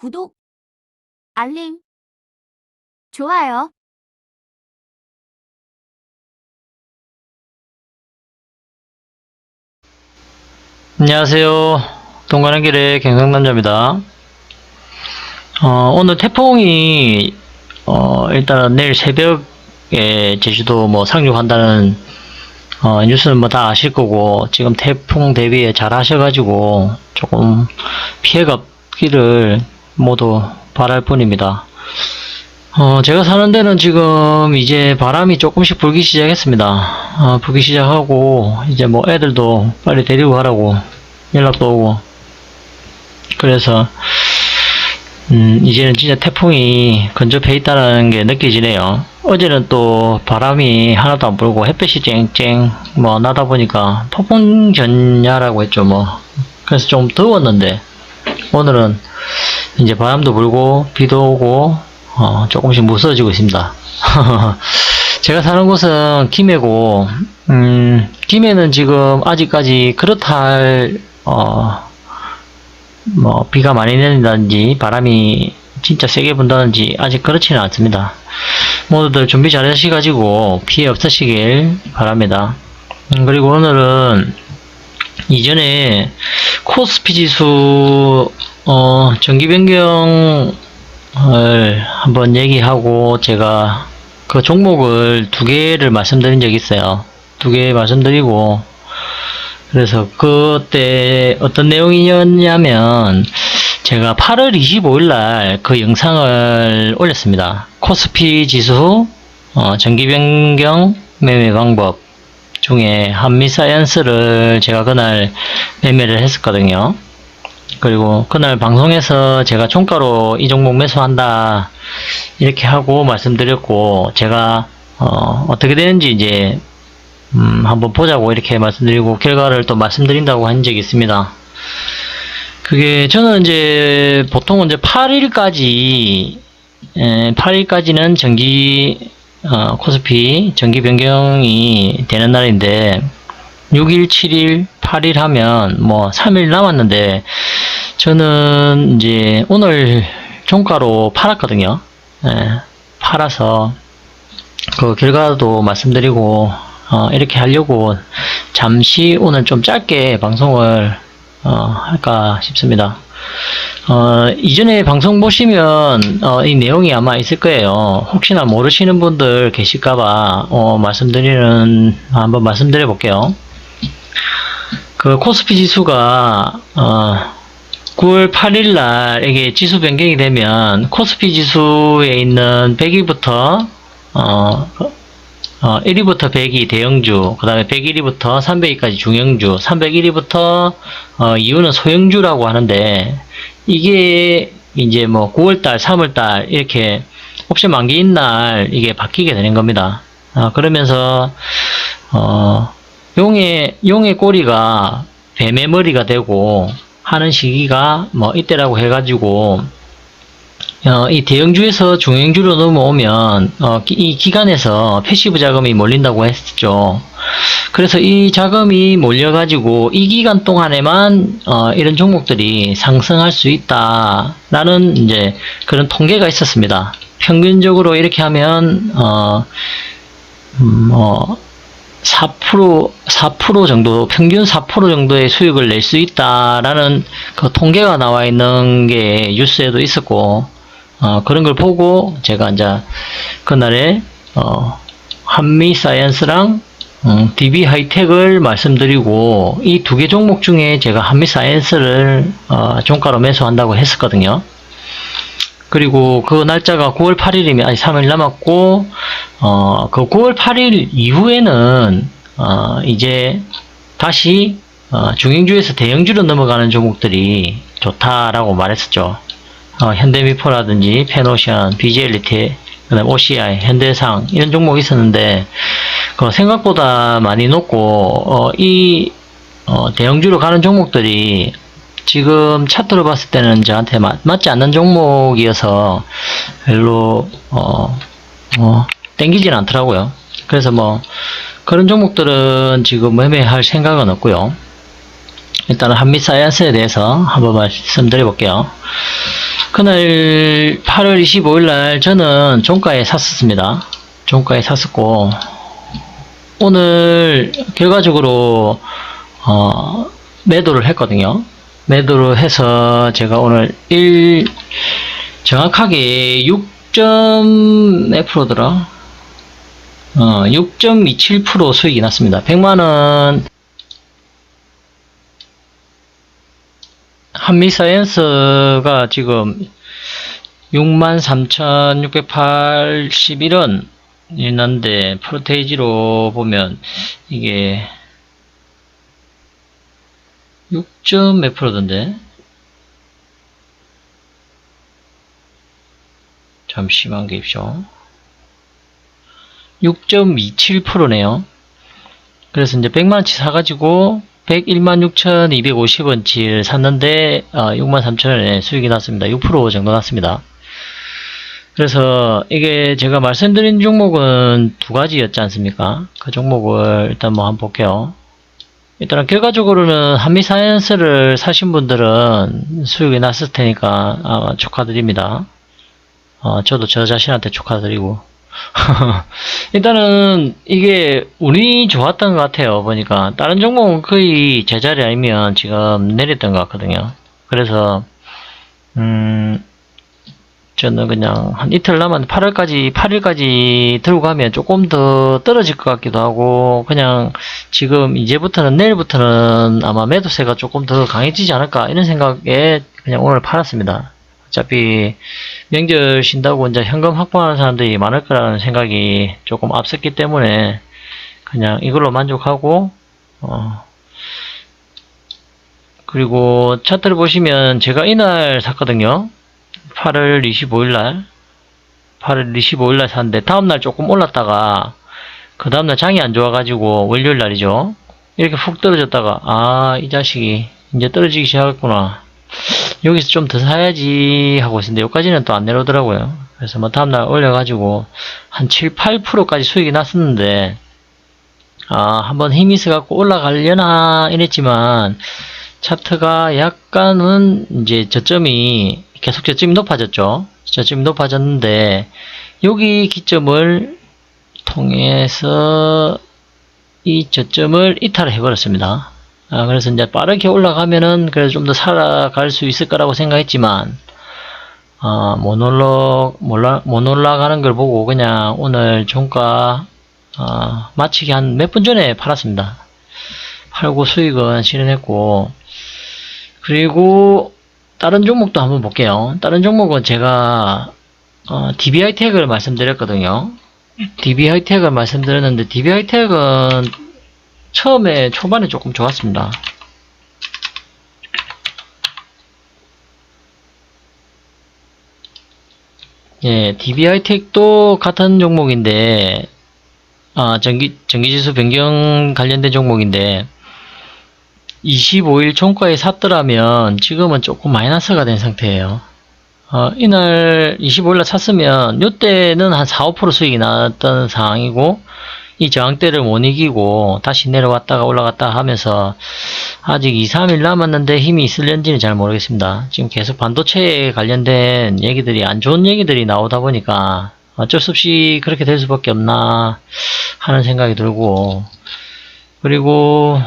구독, 알림, 좋아요. 안녕하세요. 동가는 길의 경상남자입니다. 어, 오늘 태풍이 어, 일단 내일 새벽에 제주도 뭐 상륙한다는 어, 뉴스는 뭐 다 아실 거고 지금 태풍 대비에 잘 하셔가지고 조금 피해가 없기를 모두 바랄 뿐입니다. 어, 제가 사는 데는 지금 이제 바람이 조금씩 불기 시작했습니다. 어, 불기 시작하고, 이제 뭐 애들도 빨리 데리고 가라고 연락도 오고. 그래서, 음, 이제는 진짜 태풍이 근접해 있다는 게 느껴지네요. 어제는 또 바람이 하나도 안 불고 햇볕이 쨍쨍 뭐 나다 보니까 폭풍 전야라고 했죠 뭐. 그래서 좀 더웠는데, 오늘은 이제 바람도 불고, 비도 오고, 어, 조금씩 무서워지고 있습니다. 제가 사는 곳은 김해고, 음, 김해는 지금 아직까지 그렇다 할, 어, 뭐, 비가 많이 내린다든지, 바람이 진짜 세게 분다든지, 아직 그렇지는 않습니다. 모두들 준비 잘 하셔가지고, 피해 없으시길 바랍니다. 음, 그리고 오늘은, 이전에 코스피 지수, 어, 정기 변경, 을 한번 얘기하고 제가 그 종목을 두 개를 말씀드린 적이 있어요. 두 개 말씀드리고 그래서 그때 어떤 내용이었냐면 제가 8월 25일 날 그 영상을 올렸습니다. 코스피 지수 어, 정기 변경 매매 방법 중에 한미사이언스를 제가 그날 매매를 했었거든요. 그리고 그날 방송에서 제가 종가로 이 종목 매수한다 이렇게 하고 말씀드렸고 제가 어, 어떻게 되는지 이제 음, 한번 보자고 이렇게 말씀드리고 결과를 또 말씀드린다고 한 적이 있습니다. 그게 저는 이제 보통은 이제 8일까지 8일까지는 정기 어, 코스피 정기 변경이 되는 날인데 6일, 7일, 8일 하면 뭐 3일 남았는데 저는 이제 오늘 종가로 팔았거든요. 예, 팔아서 그 결과도 말씀드리고 어, 이렇게 하려고 잠시 오늘 좀 짧게 방송을 어, 할까 싶습니다. 어, 이전에 방송 보시면 어, 이 내용이 아마 있을 거예요. 혹시나 모르시는 분들 계실까봐 어, 말씀드리는 한번 말씀드려 볼게요. 그 코스피 지수가 어 9월 8일 날 이게 지수 변경이 되면 코스피 지수에 있는 100위부터 어, 어 1위부터 100위 대형주, 그 다음에 101위부터 300위까지 중형주, 301위부터 어, 이유는 소형주라고 하는데 이게 이제 뭐 9월달, 3월달 이렇게 옵션 만기인 날 이게 바뀌게 되는 겁니다. 어, 그러면서 어, 용의, 용의 꼬리가 뱀의 머리가 되고 하는 시기가 뭐 이때라고 해가지고 어, 이 대형주에서 중형주로 넘어오면 어, 기- 이 기간에서 패시브 자금이 몰린다고 했죠. 그래서 이 자금이 몰려가지고 이 기간 동안에만 어, 이런 종목들이 상승할 수 있다라는 이제 그런 통계가 있었습니다. 평균적으로 이렇게 하면 어, 음, 뭐 4% 4% 정도 평균 4% 정도의 수익을 낼 수 있다라는 그 통계가 나와 있는 게 뉴스에도 있었고 어, 그런 걸 보고 제가 이제 그날에 어, 한미 사이언스랑 음, DB 하이텍을 말씀드리고 이 두 개 종목 중에 제가 한미 사이언스를 어, 종가로 매수한다고 했었거든요. 그리고 그 날짜가 9월 8일이면 아니 3일 남았고 어 그 9월 8일 이후에는 어 이제 다시 어 중형주에서 대형주로 넘어가는 종목들이 좋다라고 말했었죠. 어 현대미포라든지 페노션, BJ리테, 그다음 OCI, 현대상 이런 종목이 있었는데 그 생각보다 많이 높고 어 이 어, 대형주로 가는 종목들이 지금 차트로 봤을 때는 저한테 맞, 맞지 않는 종목이어서 별로 어, 어 땡기진 않더라고요. 그래서 뭐 그런 종목들은 지금 매매할 생각은 없고요. 일단은 한미사이언스에 대해서 한번 말씀드려 볼게요. 그날 8월 25일 날 저는 종가에 샀었습니다. 종가에 샀었고 오늘 결과적으로 어, 매도를 했거든요. 매도를 해서 제가 오늘 1 정확하게 6몇 프로더라? 어, 6.27% 수익이 났습니다. 100만원 한미사이언스가 지금 63,681원 있는데 프로테이지로 보면 이게 6. 몇 프로던데 잠시만 계십시오 6.27%네요 그래서 이제 100만원치 사가지고 116,250원치를 샀는데 어, 63,000원에 수익이 났습니다. 6% 정도 났습니다. 그래서 이게 제가 말씀드린 종목은 두 가지였지 않습니까? 그 종목을 일단 뭐 한번 볼게요. 일단 결과적으로는 한미사이언스를 사신 분들은 수익이 났을 테니까 아마 축하드립니다. 어, 저도 저 자신한테 축하드리고 일단은 이게 운이 좋았던 것 같아요. 보니까 다른 종목은 거의 제자리 아니면 지금 내렸던 것 같거든요. 그래서 음 저는 그냥 한 이틀 남았 8월까지 8일까지 들고 가면 조금 더 떨어질 것 같기도 하고 그냥 지금 이제부터는 내일부터는 아마 매도세가 조금 더 강해지지 않을까 이런 생각에 그냥 오늘 팔았습니다. 어차피 명절 쉰다고 이제 현금 확보하는 사람들이 많을 거라는 생각이 조금 앞섰기 때문에 그냥 이걸로 만족하고 어 그리고 차트를 보시면 제가 이날 샀거든요 8월 25일 날 8월 25일 날 샀는데 다음 날 조금 올랐다가 그 다음 날 장이 안 좋아가지고 월요일 날이죠 이렇게 훅 떨어졌다가 아 이 자식이 이제 떨어지기 시작했구나 여기서 좀 더 사야지 하고 있었는데 여기까지는 또 안 내려오더라고요. 그래서 뭐 다음날 올려가지고 한 7, 8%까지 수익이 났었는데 아 한번 힘이 있어갖고 올라가려나 이랬지만 차트가 약간은 이제 저점이 계속 저점이 높아졌죠. 저점이 높아졌는데 여기 기점을 통해서 이 저점을 이탈을 해버렸습니다. 아, 그래서 이제 빠르게 올라가면은 그래도 좀 더 살아갈 수 있을 거라고 생각했지만 어, 못 올라 몰라 못 올라가는 걸 보고 그냥 오늘 종가 어, 마치기 한 몇 분 전에 팔았습니다. 팔고 수익은 실현했고 그리고 다른 종목도 한번 볼게요. 다른 종목은 제가 어, DBI 태그를 말씀드렸거든요. DBI 태그를 말씀드렸는데 DBI 태그는 처음에 초반에 조금 좋았습니다. 예, DBI 택도 같은 종목인데, 아, 전기, 전기지수 변경 관련된 종목인데, 25일 종가에 샀더라면 지금은 조금 마이너스가 된 상태예요. 어, 이날 25일날 샀으면 이때는 한 4, 5% 수익이 났던 상황이고 이 저항대를 못 이기고 다시 내려왔다가 올라갔다 하면서 아직 2, 3일 남았는데 힘이 있을는지는 잘 모르겠습니다. 지금 계속 반도체에 관련된 얘기들이 안 좋은 얘기들이 나오다 보니까 어쩔 수 없이 그렇게 될 수밖에 없나 하는 생각이 들고 그리고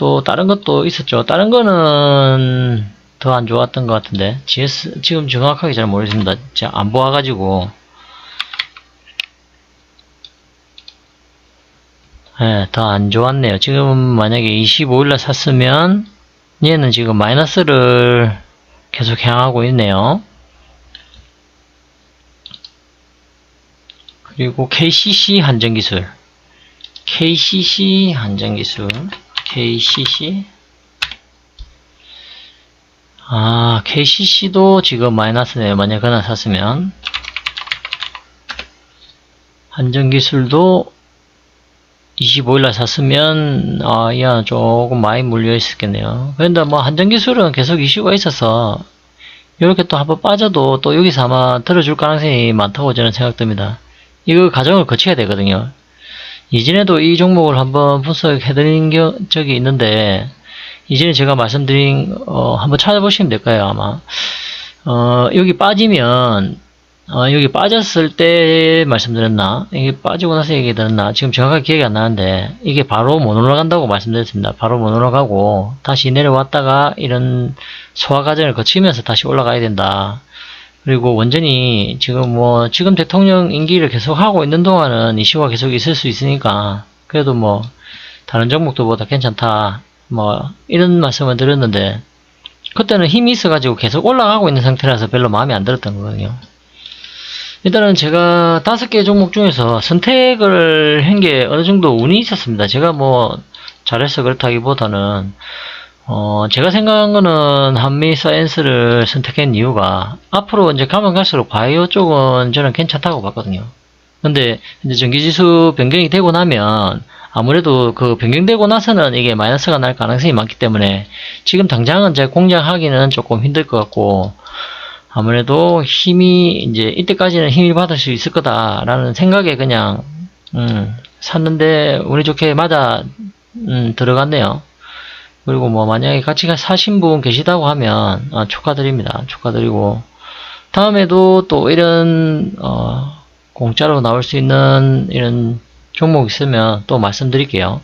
또 다른 것도 있었죠. 다른 거는 더 안 좋았던 것 같은데 GS 지금 정확하게 잘 모르겠습니다. 안 보아가지고 예, 더 안 좋았네요. 지금 만약에 25일날 샀으면 얘는 지금 마이너스를 계속 향하고 있네요. 그리고 KCC 한정기술 KCC 한정기술 KCC 아 KCC도 지금 마이너스네요. 만약 그날 샀으면 한정기술도 25일날 샀으면 아, 야 조금 많이 물려 있었겠네요. 그런데 뭐 한정기술은 계속 이슈가 있어서 이렇게 또 한번 빠져도 또 여기서 아마 들어줄 가능성이 많다고 저는 생각됩니다. 이거 과정을 거쳐야 되거든요. 이전에도 이 종목을 한번 분석해드린 겨- 적이 있는데 이전에 제가 말씀드린 어, 한번 찾아보시면 될 거예요 아마 어, 여기 빠지면, 어, 여기 빠졌을 때 말씀드렸나? 이게 빠지고 나서 얘기 드렸나? 지금 정확하게 기억이 안 나는데, 이게 바로 못 올라간다고 말씀드렸습니다. 바로 못 올라가고, 다시 내려왔다가 이런 소화 과정을 거치면서 다시 올라가야 된다. 그리고 완전히 지금 뭐, 지금 대통령 임기를 계속 하고 있는 동안은 이 시가 계속 있을 수 있으니까, 그래도 뭐, 다른 종목들보다 괜찮다. 뭐, 이런 말씀을 드렸는데, 그때는 힘이 있어가지고 계속 올라가고 있는 상태라서 별로 마음에 안 들었던 거거든요. 일단은 제가 다섯 개 종목 중에서 선택을 한 게 어느 정도 운이 있었습니다. 제가 뭐 잘해서 그렇다기보다는 어 제가 생각한 거는 한미 사이언스를 선택한 이유가 앞으로 이제 가면 갈수록 바이오 쪽은 저는 괜찮다고 봤거든요. 근데 이제 전기지수 변경이 되고 나면 아무래도 그 변경되고 나서는 이게 마이너스가 날 가능성이 많기 때문에 지금 당장은 제 공략하기는 조금 힘들 것 같고 아무래도 힘이 이제 이때까지는 힘이 받을 수 있을 거다라는 생각에 그냥 음, 샀는데 운이 좋게 맞아 음, 들어갔네요. 그리고 뭐 만약에 같이 사신 분 계시다고 하면 아, 축하드립니다. 축하드리고 다음에도 또 이런 어, 공짜로 나올 수 있는 이런 종목 있으면 또 말씀드릴게요.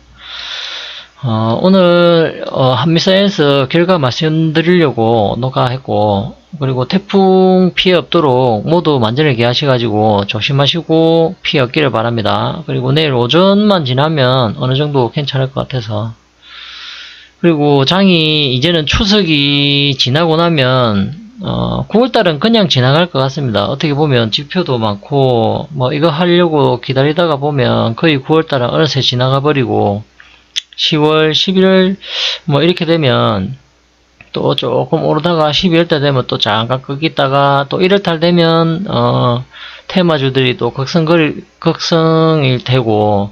어, 오늘 어, 한미사이언스 결과 말씀드리려고 녹화했고 그리고 태풍 피해 없도록 모두 만전을 기하셔가지고 조심하시고 피해 없기를 바랍니다. 그리고 내일 오전만 지나면 어느 정도 괜찮을 것 같아서 그리고 장이 이제는 추석이 지나고 나면 어, 9월달은 그냥 지나갈 것 같습니다. 어떻게 보면 지표도 많고 뭐 이거 하려고 기다리다가 보면 거의 9월달은 어느새 지나가 버리고 10월, 11월 뭐 이렇게 되면 또 조금 오르다가 12월 달 되면 또 잠깐 끄기다가 또 1월 달 되면 어 테마주들이 또 극성거리 극성일 테고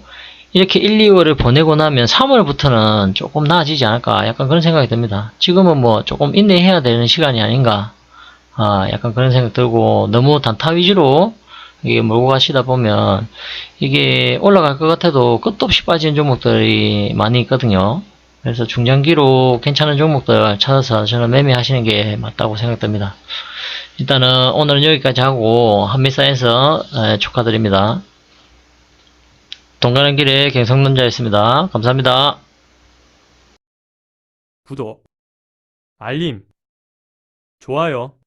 이렇게 1, 2월을 보내고 나면 3월부터는 조금 나아지지 않을까 약간 그런 생각이 듭니다. 지금은 뭐 조금 인내해야 되는 시간이 아닌가 아 약간 그런 생각 들고 너무 단타 위주로 이게 몰고 가시다 보면 이게 올라갈 것 같아도 끝도 없이 빠지는 종목들이 많이 있거든요. 그래서 중장기로 괜찮은 종목들 찾아서 저는 매매하시는 게 맞다고 생각됩니다. 일단은 오늘은 여기까지 하고 에, 축하드립니다. 돈 가는 길에 갱성남자였습니다. 감사합니다. 구독, 알림, 좋아요